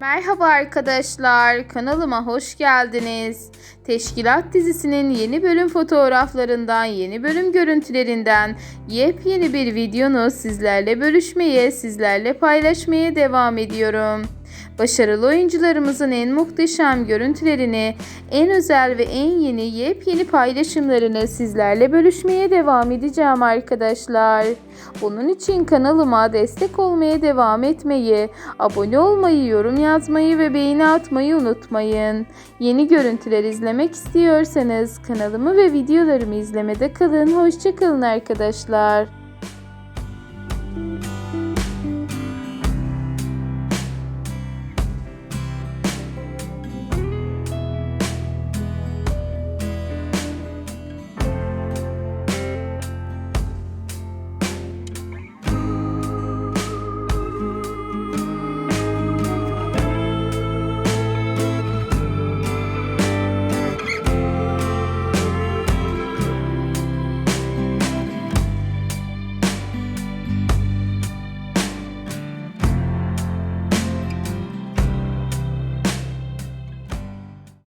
Merhaba arkadaşlar, kanalıma hoş geldiniz. Teşkilat dizisinin yeni bölüm fotoğraflarından, yeni bölüm görüntülerinden yepyeni bir videonu sizlerle bölüşmeye, sizlerle paylaşmaya devam ediyorum. Başarılı oyuncularımızın en muhteşem görüntülerini, en özel ve en yeni yepyeni paylaşımlarını sizlerle bölüşmeye devam edeceğim arkadaşlar. Bunun için kanalıma destek olmaya devam etmeyi, abone olmayı, yorum yazmayı ve beğeni atmayı unutmayın. Yeni görüntüler izlemek istiyorsanız kanalımı ve videolarımı izlemede kalın. Hoşçakalın arkadaşlar.